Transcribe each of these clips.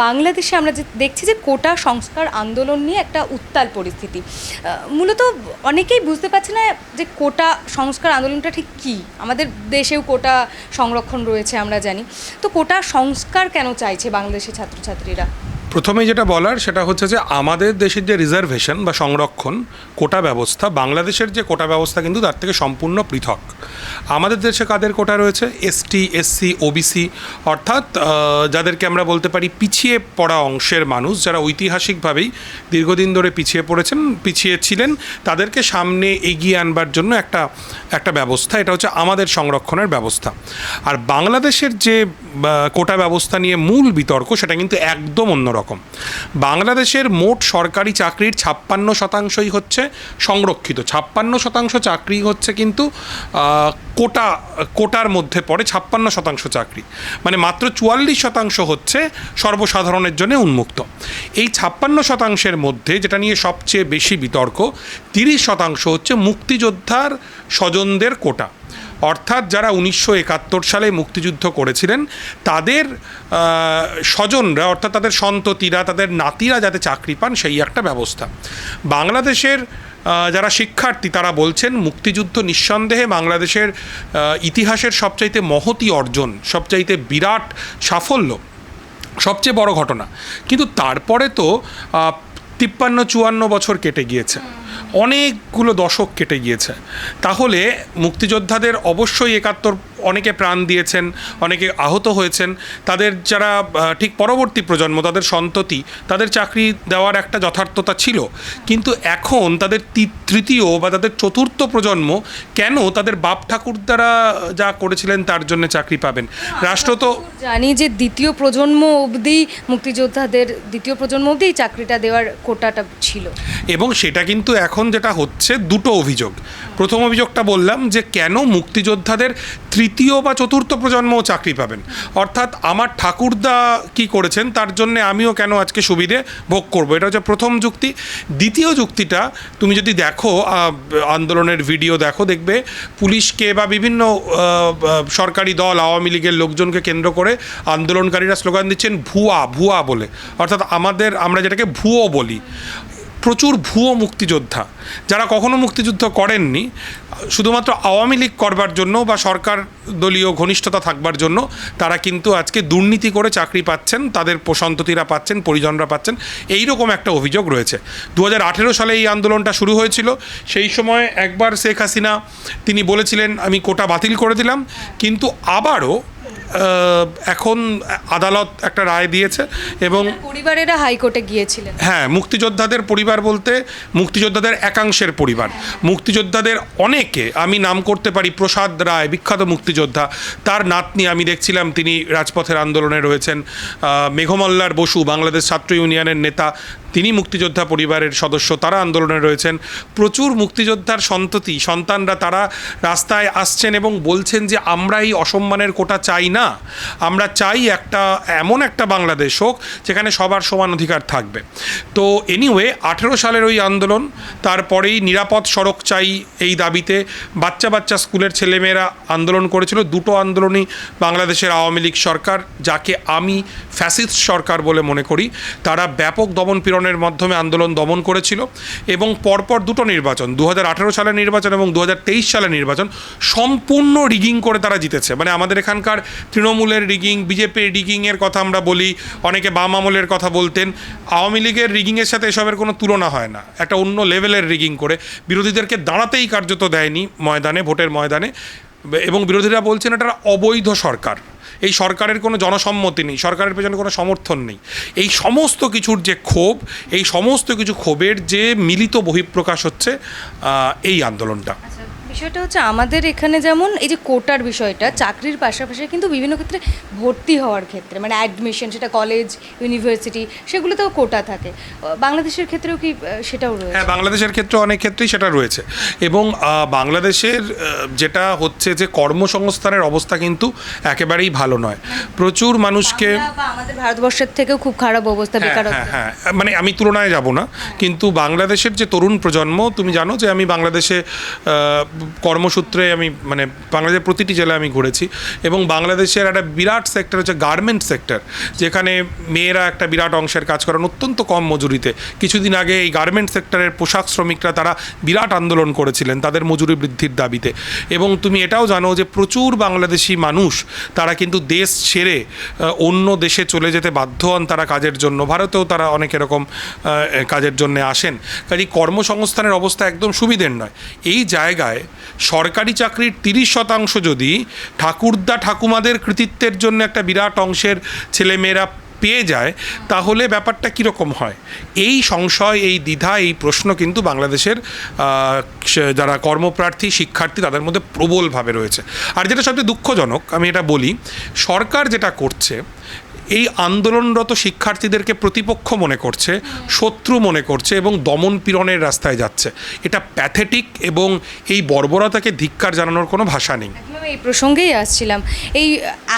বাংলাদেশে আমরা যে দেখছি যে কোটা সংস্কার আন্দোলন নিয়ে একটা উত্তাল পরিস্থিতি। মূলত অনেকেই বুঝতে পারছে না যে কোটা সংস্কার আন্দোলনটা ঠিক কি? আমাদের দেশেও কোটা সংরক্ষণ রয়েছে আমরা জানি। তো কোটা সংস্কার কেন চাইছে বাংলাদেশের ছাত্রছাত্রীরা? প্রথমে যেটা বলার, সেটা হচ্ছে যে আমাদের দেশের যে রিজার্ভেশন বা সংরক্ষণ কোটা ব্যবস্থা, বাংলাদেশের যে কোটা ব্যবস্থা কিন্তু তার থেকে সম্পূর্ণ পৃথক। আমাদের দেশে কাদের কোটা রয়েছে? এসটি এসসি ওবিসি অর্থাৎ যাদেরকে আমরা বলতে পারি পিছিয়ে পড়া অংশের মানুষ, যারা ঐতিহাসিকভাবেই দীর্ঘদিন ধরে পিছিয়ে পড়েছেন, পিছিয়ে ছিলেন, তাদেরকে সামনে এগিয়ে আনবার জন্য একটা একটা ব্যবস্থা। এটা হচ্ছে আমাদের সংরক্ষণের ব্যবস্থা। আর বাংলাদেশের যে কোটা ব্যবস্থা নিয়ে মূল বিতর্ক, সেটা কিন্তু একদম অন্যরকম। বাংলাদেশের মোট সরকারি চাকরির ছাপ্পান্ন শতাংশই হচ্ছে সংরক্ষিত। ছাপ্পান্ন শতাংশ চাকরি হচ্ছে কিন্তু কোটা, কোটার মধ্যে পড়ে ছাপ্পান্ন শতাংশ চাকরি। মানে মাত্র চুয়াল্লিশ শতাংশ হচ্ছে সর্বসাধারণের জন্য উন্মুক্ত। এই ছাপ্পান্ন শতাংশের মধ্যে যেটা নিয়ে সবচেয়ে বেশি বিতর্ক, তিরিশ শতাংশ হচ্ছে মুক্তিযোদ্ধার স্বজনদের কোটা। অর্থাৎ যারা উনিশশো একাত্তর সালে মুক্তিযুদ্ধ করেছিলেন, তাদের স্বজনরা, অর্থাৎ তাদের সন্ততিরা, তাদের নাতিরা যাতে চাকরি পান, সেই একটা ব্যবস্থা। বাংলাদেশের যারা শিক্ষার্থী, তারা বলছেন মুক্তিযুদ্ধ নিঃসন্দেহে বাংলাদেশের ইতিহাসের সবচাইতে মহতি অর্জন, সবচাইতে বিরাট সাফল্য, সবচেয়ে বড় ঘটনা। কিন্তু তারপরে তো তিপ্পান্ন চুয়ান্ন বছর কেটে গিয়েছে। অনেকগুলো দশক কেটে গিয়েছে। তাহলে মুক্তিযোদ্ধাদের অবশ্যই একাত্তর অনেকে প্রাণ দিয়েছেন অনেকে আহত হয়েছেন। তাদের যারা ঠিক পরবর্তী প্রজন্ম তাদের সন্ততি তাদের চাকরি দেওয়ার একটা যথার্থতা ছিল। কিন্তু এখন তাদের তৃতীয় বা তাদের চতুর্থ প্রজন্ম কেন তাদের বাপ ঠাকুর দ্বারা যা করেছিলেন তার জন্য চাকরি পাবেন? রাষ্ট্র তো জানি যে দ্বিতীয় প্রজন্ম অবধি মুক্তিযোদ্ধাদের দ্বিতীয় প্রজন্ম অবধি চাকরিটা দেওয়ার কোটাটা ছিল। এবং সেটা কিন্তু এখন যেটা হচ্ছে, দুটো অভিযোগ। প্রথম অভিযোগটা বললাম যে, কেন মুক্তিযোদ্ধাদের তৃতীয় বা চতুর্থ প্রজন্মও চাকরি পাবেন? অর্থাৎ আমার ঠাকুরদা কি করেছেন, তার জন্য আমিও কেন আজকে সুবিধে ভোগ করব? এটা হচ্ছে প্রথম যুক্তি। দ্বিতীয় যুক্তিটা, তুমি যদি দেখো আন্দোলনের ভিডিও দেখো, দেখবে পুলিশকে বা বিভিন্ন সরকারি দল, আওয়ামী লীগের লোকজনকে কেন্দ্র করে আন্দোলনকারীরা স্লোগান দিচ্ছেন, ভুয়া ভুয়া বলে। অর্থাৎ আমাদের, আমরা যেটাকে ভুয়ো বলি প্রচুর ভুয়ো মুক্তিযোদ্ধা। যারা কখনো মুক্তিযুদ্ধ করেননি, শুধুমাত্র আওয়ামী লীগ করবার জন্য বা সরকার দলীয় ঘনিষ্ঠতা থাকবার জন্য, তারা কিন্তু আজকে দুর্নীতি করে চাকরি পাচ্ছেন, তাদের সন্ততিরা পাচ্ছেন, পরিজনরা পাচ্ছেন এই রকম একটা অভিযোগ রয়েছে। দু হাজার আঠেরো সালে এই আন্দোলনটা শুরু হয়েছিল। সেই সময় একবার শেখ হাসিনা, তিনি বলেছিলেন, আমি কোটা বাতিল করে দিলাম। কিন্তু আবারও এখন আদালত একটা রায় দিয়েছে এবং পরিবারেরা হাইকোর্টে গিয়েছিলেন। হ্যাঁ মুক্তিযোদ্ধাদের পরিবার বলতে মুক্তিযোদ্ধাদের একাংশের পরিবার। মুক্তিযোদ্ধাদের অনেকে আমি নাম করতে পারি প্রসাদ রায় বিখ্যাত মুক্তিযোদ্ধা তার নাতনি আমি দেখছিলাম তিনি রাজপথের আন্দোলনে রয়েছেন। মেঘমল্লার বসু বাংলাদেশ ছাত্র ইউনিয়নের নেতা তিনি মুক্তিযোদ্ধা পরিবারের সদস্য, তারা আন্দোলনে রয়েছেন। প্রচুর মুক্তিযোদ্ধার সন্ততি, সন্তানরা তারা রাস্তায় আসছেন এবং বলছেন যে, আমরা এই অসম্মানের কোটা চাই না। আমরা চাই একটা, এমন একটা বাংলাদেশ হোক, যেখানে সবার সমান অধিকার থাকবে। তো এনিওয়ে আঠেরো সালের ওই আন্দোলন, তারপরেই নিরাপদ সড়ক চাই এই দাবিতে। বাচ্চা বাচ্চা স্কুলের ছেলেমেয়েরা আন্দোলন করেছিল। দুটো আন্দোলনই বাংলাদেশের আওয়ামী লীগ সরকার, যাকে আমি ফ্যাসিস্ট সরকার বলে মনে করি, তারা ব্যাপক দমন পীড়নের মাধ্যমে আন্দোলন দমন করেছিল এবং পরপর দুটো নির্বাচন দু হাজার আঠেরো সালের নির্বাচন এবং দু হাজার তেইশ সালের নির্বাচন, সম্পূর্ণ রিগিং করে তারা জিতেছে। মানে আমাদের এখানকার তৃণমূলের রিগিং বিজেপির রিগিংয়ের কথা আমরা বলি, অনেকে বাম আমলের কথা বলতেন, আওয়ামী লীগের রিগিংয়ের সাথে এসবের কোনো তুলনা হয় না। একটা অন্য লেভেলের রিগিং করে, বিরোধীদেরকে দাঁড়াতেই কার্যত দেয়নি ময়দানে, ভোটের ময়দানে, এবং বিরোধীরা বলছেন এটা অবৈধ সরকার। এই সরকারের কোনো জনসম্মতি নেই, সরকারের পেছনে কোনো সমর্থন নেই। এই সমস্ত কিছুর যে ক্ষোভ, এই সমস্ত কিছু ক্ষোভের যে মিলিত বহিঃপ্রকাশ হচ্ছে এই আন্দোলনটা। বিষয়টা হচ্ছে আমাদের এখানে যেমন এই যে কোটার বিষয়টা চাকরির পাশাপাশি কিন্তু বিভিন্ন ক্ষেত্রে ভর্তি হওয়ার ক্ষেত্রে মানে অ্যাডমিশন সেটা কলেজ ইউনিভার্সিটি সেগুলোতেও কোটা থাকে। বাংলাদেশের ক্ষেত্রেও কি সেটাও রয়েছে? হ্যাঁ বাংলাদেশের ক্ষেত্রে অনেক ক্ষেত্রেই সেটা রয়েছে। এবং বাংলাদেশের যেটা হচ্ছে যে কর্মসংস্থানের অবস্থা কিন্তু একেবারেই ভালো নয়। প্রচুর মানুষকে আমাদের ভারতবর্ষের থেকেও খুব খারাপ অবস্থা হ্যাঁ, হ্যাঁ হ্যাঁ মানে আমি তুলনায় যাব না। কিন্তু বাংলাদেশের যে তরুণ প্রজন্ম তুমি জানো যে আমি বাংলাদেশে কর্মসূত্রে আমি মানে বাংলাদেশের প্রতিটি জেলায় আমি ঘুরেছি এবং বাংলাদেশের একটা বিরাট সেক্টর হচ্ছে গার্মেন্ট সেক্টর যেখানে মেয়েরা একটা বিরাট অংশের কাজ করেন অত্যন্ত কম মজুরিতে। কিছুদিন আগে এই গার্মেন্ট সেক্টরের পোশাক শ্রমিকরা তারা বিরাট আন্দোলন করেছিলেন তাদের মজুরি বৃদ্ধির দাবিতে। এবং তুমি এটাও জানো যে প্রচুর বাংলাদেশি মানুষ তারা কিন্তু দেশ ছেড়ে অন্য দেশে চলে যেতে বাধ্য হন তারা কাজের জন্য। ভারতেও তারা অনেক এরকম কাজের জন্য আসেন। কাজে কর্মসংস্থানের অবস্থা একদম সুবিধের নয়। এই জায়গায় সরকারি চাকরির তিরিশ শতাংশ যদি ঠাকুরদা ঠাকুমাদের কৃতিত্বের জন্য একটা বিরাট অংশের ছেলেমেয়েরা পেয়ে যায়, তাহলে ব্যাপারটা কীরকম হয়? এই সংশয়, এই দ্বিধা, এই প্রশ্ন কিন্তু বাংলাদেশের যারা কর্মপ্রার্থী, শিক্ষার্থী, তাদের মধ্যে প্রবলভাবে রয়েছে। আর যেটা সবচেয়ে দুঃখজনক, আমি এটা বলি, সরকার যেটা করছে এই আন্দোলনরত শিক্ষার্থীদেরকে প্রতিপক্ষ মনে করছে, শত্রু মনে করছে এবং দমন পীড়নের রাস্তায় যাচ্ছে। এটা প্যাথেটিক এবং এই বর্বরতাকে ধিক্কার জানানোর কোনো ভাষা নেই। এই প্রসঙ্গেই আসছিলাম। এই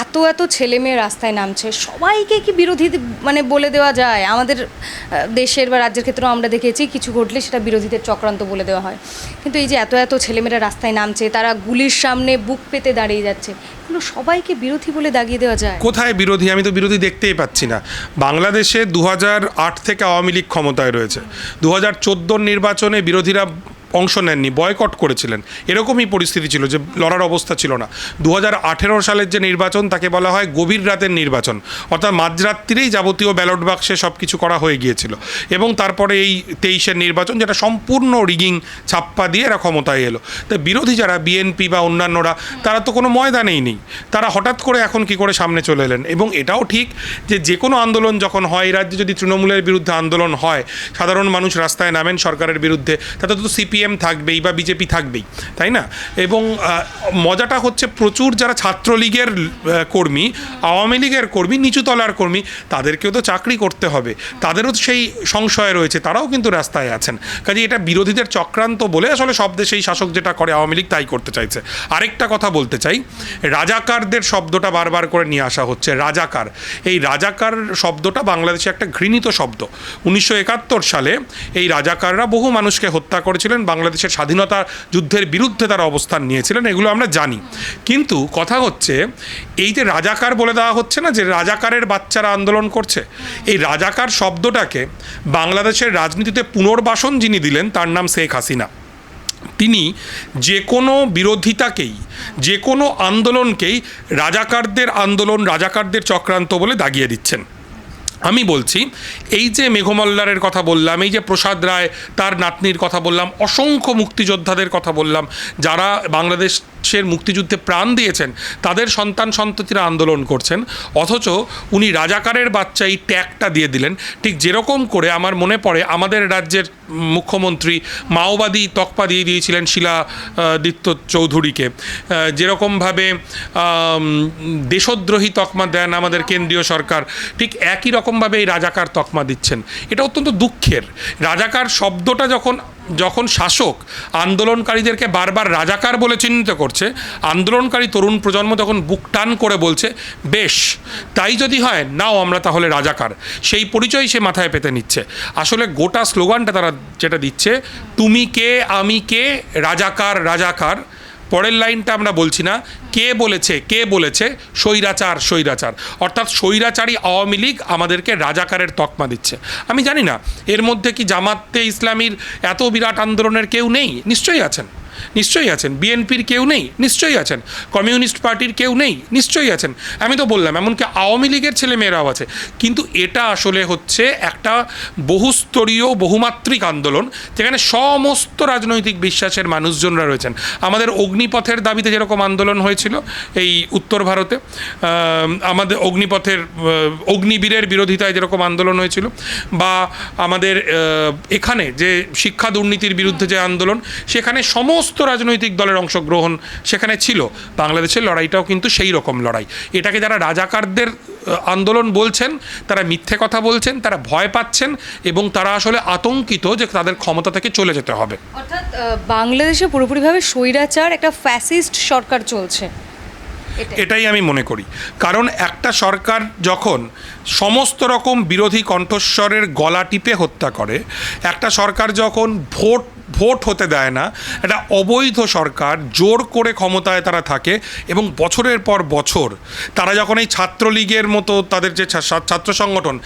এত এত ছেলে মেয়ে রাস্তায় নামছে, সবাইকে কি বিরোধী মানে বলে দেওয়া যায়? আমাদের দেশের বা রাজ্যের ক্ষেত্রেও আমরা দেখেছি, কিছু ঘটলে সেটা বিরোধীদের চক্রান্ত বলে দেওয়া হয়। কিন্তু এই যে এত এত ছেলেমেয়েরা রাস্তায় নামছে, তারা গুলির সামনে বুক পেতে দাঁড়িয়ে যাচ্ছে এগুলো সবাইকে বিরোধী বলে দাগিয়ে দেওয়া যায়। কোথায় বিরোধী? আমি তো বিরোধী দেখতেই পাচ্ছি না। বাংলাদেশে দু থেকে আওয়ামী লীগ ক্ষমতায় রয়েছে। দু হাজার নির্বাচনে বিরোধীরা অংশ নেননি, বয়কট করেছিলেন। এরকমই পরিস্থিতি ছিল যে লড়ার অবস্থা ছিল না। দু হাজার আঠেরো সালের যে নির্বাচন, তাকে বলা হয় গভীর রাতের নির্বাচন। অর্থাৎ মাঝরাত্রিরেই যাবতীয় ব্যালট বাক্সে সব কিছু করা হয়ে গিয়েছিল। এবং তারপরে এই তেইশের নির্বাচন, যেটা সম্পূর্ণ রিগিং ছাপ্পা দিয়ে এরা ক্ষমতায় এলো। তো বিরোধী যারা বিএনপি বা অন্যান্যরা, তারা তো কোনো ময়দানেই নেই। তারা হঠাৎ করে এখন কি করে সামনে চলে এলেন? এবং এটাও ঠিক যে যে কোনো আন্দোলন যখন হয় রাজ্যে যদি তৃণমূলের বিরুদ্ধে আন্দোলন হয়, সাধারণ মানুষ রাস্তায় নামেন সরকারের বিরুদ্ধে, তাতে তো সিপিএম থাকবেই বা বিজেপি থাকবেই, তাই না? এবং মজাটা হচ্ছে প্রচুর যারা ছাত্রলীগের কর্মী, আওয়ামী লীগের কর্মী, নিচুতলার কর্মী, তাদেরকেও তো চাকরি করতে হবে। তাদেরও সেই সংশয় রয়েছে, তারাও কিন্তু রাস্তায় আছেন। কাজে এটা বিরোধীদের চক্রান্ত বলে আসলে সব দেশেই শাসক যেটা করে আওয়ামী লীগ, তাই করতে চাইছে। আরেকটা কথা বলতে চাই, রাজাকারদের শব্দটা বারবার করে নিয়ে আসা হচ্ছে, রাজাকার। এই রাজাকার শব্দটা বাংলাদেশে একটা ঘৃণিত শব্দ। উনিশশো একাত্তর সালে এই রাজাকাররা বহু মানুষকে হত্যা করেছিলেন বাংলাদেশের স্বাধীনতা যুদ্ধের বিরুদ্ধে তারা অবস্থান নিয়েছিলেন, এগুলো আমরা জানি। কিন্তু কথা হচ্ছে, এই যে রাজাকার বলে দেওয়া হচ্ছে না, যে রাজাকারের বাচ্চারা আন্দোলন করছে, এই রাজাকার শব্দটাকে বাংলাদেশের রাজনীতিতে পুনর্বাসন যিনি দিলেন, তার নাম শেখ হাসিনা। তিনি যে কোনো বিরোধিতাকেই, যে কোনো আন্দোলনকেই রাজাকারদের আন্দোলন, রাজাকারদের চক্রান্ত বলে দাগিয়ে দিচ্ছেন। আমি বলছি, এই যে মেঘমল্লারের কথা বললাম, এই যে প্রসাদ রায়, তার নাতনির কথা বললাম, অসংখ্য মুক্তিযোদ্ধাদের কথা বললাম, যারা বাংলাদেশের মুক্তিযুদ্ধে প্রাণ দিয়েছেন, তাদের সন্তান সন্ততিরা আন্দোলন করছেন, অথচ উনি রাজাকারের বাচ্চা এই ট্যাগটা দিয়ে দিলেন। ঠিক যেরকম করে আমার মনে পড়ে, আমাদের রাজ্যের মুখ্যমন্ত্রী মাওবাদী তকপা দিয়ে দিয়েছিলেন শিলা দিত্য চৌধুরীকে। যেরকমভাবে দেশদ্রোহী তকমা দেন আমাদের কেন্দ্রীয় সরকার, ঠিক একই রকমভাবে এই রাজাকার তকমা দিচ্ছেন। এটা অত্যন্ত দুঃখের। রাজাকার শব্দটা যখন যখন শাসক আন্দোলনকারীদেরকে বারবার রাজাকার বলে চিহ্নিত করছে, আন্দোলনকারী তরুণ প্রজন্ম তখন বুক টান করে বলছে, বেশ, তাই যদি হয়, নাও আমরা তাহলে রাজাকার। সেই পরিচয় সে মাথায় পেতে নিচ্ছে। আসলে গোটা স্লোগানটা তারা যেটা দিচ্ছে, তুমি কে, আমি কে, রাজাকার রাজাকার। পরের লাইনটা আমরা বলছি না। কে বলেছে কে বলেছে? স্বৈরাচার স্বৈরাচার। অর্থাৎ স্বৈরাচারী আওয়ামী লীগ আমাদেরকে রাজাকারের তকমা দিচ্ছে। আমি জানি না, এর মধ্যে কি জামাতে ইসলামীর এত বিরাট আন্দোলনের কেউ নেই? নিশ্চয়ই আছেন। নিশ্চয়ই আছেন। বিএনপির কেউ নেই, নিশ্চয়ই আছেন। কমিউনিস্ট পার্টির কেউ নেই, নিশ্চয়ই আছেন। আমি তো বললাম, এমনকি আওয়ামী লীগের ছেলেমেয়েরাও আছে। কিন্তু এটা আসলে হচ্ছে একটা বহুস্তরীয়, বহুমাত্রিক আন্দোলন, যেখানে সমস্ত রাজনৈতিক বিশ্বাসের মানুষজনরা রয়েছেন। আমাদের অগ্নিপথের দাবিতে যেরকম আন্দোলন হয়েছিল এই উত্তর ভারতে আমাদের অগ্নিপথের অগ্নিবীরের বিরোধিতায় যেরকম আন্দোলন হয়েছিল, বা আমাদের এখানে যে শিক্ষা দুর্নীতির বিরুদ্ধে যে আন্দোলন, সেখানে সমস্ত রাজনৈতিক দলের অংশগ্রহণ সেখানে ছিল। বাংলাদেশের লড়াইটাও কিন্তু সেই রকম লড়াই। এটাকে যারা রাজাকারদের আন্দোলন বলছেন, তারা মিথ্যে কথা বলছেন, তারা ভয় পাচ্ছেন এবং তারা আসলে আতঙ্কিত যে তাদের ক্ষমতা থেকে চলে যেতে হবে। অর্থাৎ বাংলাদেশে পুরোপুরিভাবে স্বৈরাচার, একটা ফ্যাসিস্ট সরকার চলছে। এটাই। আমি মনে করি কারণ একটা সরকার যখন সমস্ত রকম বিরোধী কণ্ঠস্বরের গলা টিপে হত্যা করে, একটা সরকার যখন ভোট ভোট হতে দেয় না এটা অবৈধ সরকার জোর করে ক্ষমতায় তারা থাকে এবং বছরের পর বছর তারা যখন এই ছাত্রলীগের মতো তাদের যে ছাত্র সংগঠন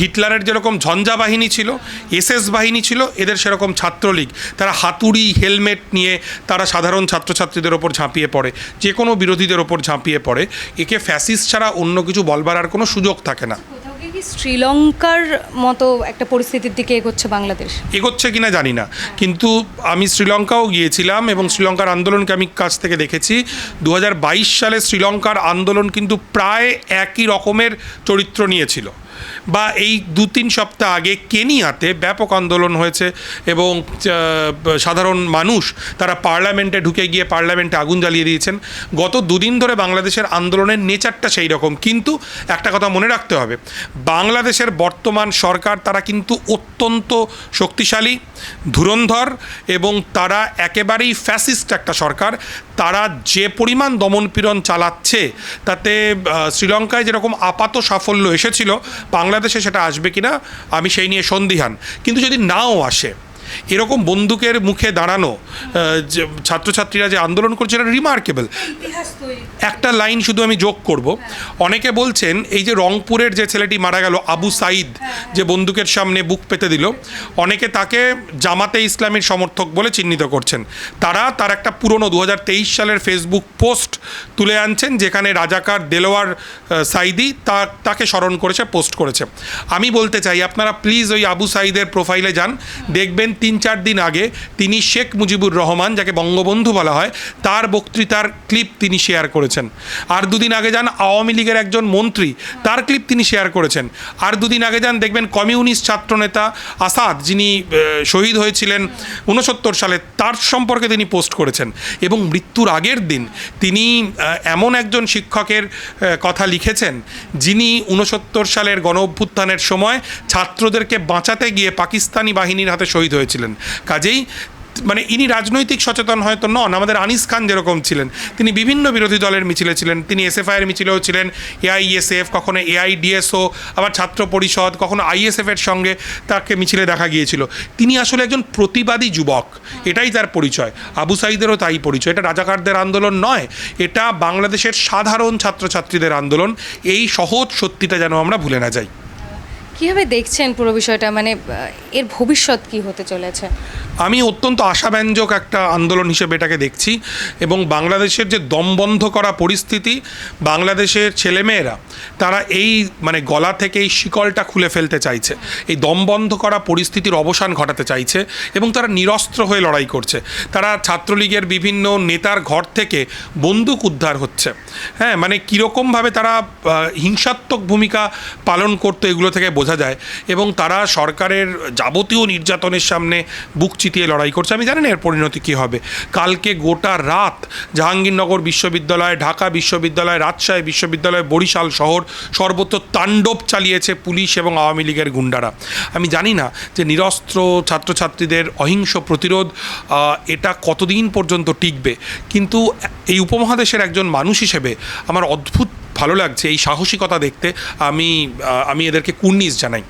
হিটলারের যেরকম ঝঞ্ঝা বাহিনী ছিল এসএস বাহিনী ছিল এদের সেরকম ছাত্রলীগ। তারা হাতুড়ি হেলমেট নিয়ে তারা সাধারণ ছাত্রছাত্রীদের ওপর ঝাঁপিয়ে পড়ে যে কোনো বিরোধীদের ওপর ঝাঁপিয়ে পড়ে। একে ফ্যাসিস্ট ছাড়া অন্য কিছু বলবার আর কোনো সুযোগ থাকে না। শ্রীলঙ্কার মতো একটা পরিস্থিতির দিকে এগোচ্ছে বাংলাদেশ? এগোচ্ছে কিনা জানি না। কিন্তু আমি শ্রীলঙ্কাও গিয়েছিলাম এবং শ্রীলঙ্কার আন্দোলনকে আমি কাছ থেকে দেখেছি। দু হাজার বাইশ সালে শ্রীলঙ্কার আন্দোলন কিন্তু প্রায় একই রকমের চরিত্র নিয়েছিল। বা এই দু তিন সপ্তাহ আগে কেনিয়াতে ব্যাপক আন্দোলন হয়েছে এবং সাধারণ মানুষ তারা পার্লামেন্টে ঢুকে গিয়ে পার্লামেন্টে আগুন জ্বালিয়ে দিয়েছেন। গত দুদিন ধরে বাংলাদেশের আন্দোলনের নেচারটা সেই রকম। কিন্তু একটা কথা মনে রাখতে হবে, বাংলাদেশের বর্তমান সরকার তারা কিন্তু অত্যন্ত শক্তিশালী, ধুরন্ধর এবং তারা একেবারেই ফ্যাসিস্ট একটা সরকার। তারা যে পরিমাণ দমনপীড়ন চালাচ্ছে, তাতে শ্রীলঙ্কায় যেরকম আপাত সাফল্য এসেছিল, বাংলাদেশে সেটা আসবে কিনা, আমি সেই নিয়ে সন্দিহান। কিন্তু যদি নাও আসে এরকম বন্দুকের মুখে দাঁড়ানো যে ছাত্রছাত্রীরা যে আন্দোলন করছে, এটা রিমার্কেবল একটা লাইন শুধু আমি যোগ করব। অনেকে বলছেন, এই যে রংপুরের যে ছেলেটি মারা গেল, আবু সাইদ যে বন্দুকের সামনে বুক পেতে দিল, অনেকে তাকে জামাতে ইসলামের সমর্থক বলে চিহ্নিত করছেন। তারা তার একটা পুরনো দু হাজার তেইশ সালের ফেসবুক পোস্ট তুলে আনছেন, যেখানে রাজাকার দেলোয়ার সাইদি তা, তাকে স্মরণ করেছে পোস্ট করেছে। আমি বলতে চাই, আপনারা প্লিজ ওই আবু সাইদের প্রোফাইলে যান, দেখবেন তিন চার দিন আগে তিনি শেখ মুজিবুর রহমান, যাকে বঙ্গবন্ধু বলা হয়, তার বক্তৃতার ক্লিপ তিনি শেয়ার করেছেন। আর দুদিন আগে যান আওয়ামী লীগের একজন মন্ত্রী, তার ক্লিপ তিনি শেয়ার করেছেন। আর দুদিন আগে যান দেখবেন কমিউনিস্ট ছাত্রনেতা আসাদ, যিনি শহীদ হয়েছিলেন উনসত্তর সালে, তার সম্পর্কে তিনি পোস্ট করেছেন। এবং মৃত্যুর আগের দিন তিনি এমন একজন শিক্ষকের কথা লিখেছেন, যিনি উনসত্তর সালের গণ অভ্যুত্থানের সময় ছাত্রদেরকে বাঁচাতে গিয়ে পাকিস্তানি বাহিনীর হাতে শহীদ হয়েছিলেন কাজেই মানে ইনি রাজনৈতিক সচেতন হয়তো নন, আমাদের আনিস খান যেরকম ছিলেন। তিনি বিভিন্ন বিরোধী দলের মিছিলে ছিলেন, তিনি এসএফআইয়ের মিছিলেও ছিলেন, এআইএসএফ, কখনো এআইডিএসও, আবার ছাত্র পরিষদ, কখনো আইএসএফের সঙ্গে তাকে মিছিলে দেখা গিয়েছিল। তিনি আসলে একজন প্রতিবাদী যুবক, এটাই তার পরিচয়। আবু সাইদেরও তাই পরিচয়। এটা রাজাকারদের আন্দোলন নয়, এটা বাংলাদেশের সাধারণ ছাত্রছাত্রীদের আন্দোলন। এই সহজ সত্যিটা যেন আমরা ভুলে না যাই। কীভাবে দেখছেন পুরো বিষয়টা? মানে এর ভবিষ্যৎ কি হতে চলেছে? আমি অত্যন্ত আশাব্যঞ্জক একটা আন্দোলন হিসেবে এটাকে দেখছি এবং বাংলাদেশের যে দমবন্ধ করা পরিস্থিতি, বাংলাদেশের ছেলেমেয়েরা, তারা এই মানে গলা থেকে এই শিকলটা খুলে ফেলতে চাইছে। এই দমবন্ধ করা পরিস্থিতির অবসান ঘটাতে চাইছে এবং তারা নিরস্ত্র হয়ে লড়াই করছে। তারা ছাত্রলীগের বিভিন্ন নেতার ঘর থেকে বন্দুক উদ্ধার হচ্ছে। হ্যাঁ মানে কীরকমভাবে তারা হিংসাত্মক ভূমিকা পালন করতো এগুলো থেকে বোঝা যায় এবং তারা সরকারের যাবতীয় নির্যাতনের সামনে বুক চিতিয়ে লড়াই করছে। আমি জানি না এর পরিণতি কী হবে। কালকে গোটা রাত জাহাঙ্গীরনগর বিশ্ববিদ্যালয়, ঢাকা বিশ্ববিদ্যালয়, রাজশাহী বিশ্ববিদ্যালয়, বরিশাল শহর সর্বত্র তাণ্ডব চালিয়েছে পুলিশ এবং আওয়ামী লীগের গুন্ডারা। আমি জানি না যে নিরস্ত্র ছাত্রছাত্রীদের অহিংস প্রতিরোধ এটা কতদিন পর্যন্ত টিকবে। কিন্তু এই উপমহাদেশের একজন মানুষ হিসেবে আমার অদ্ভুত ভালো লাগছে এই সাহসিকতা দেখতে আমি আমি এদেরকে কুর্নিস জানাই।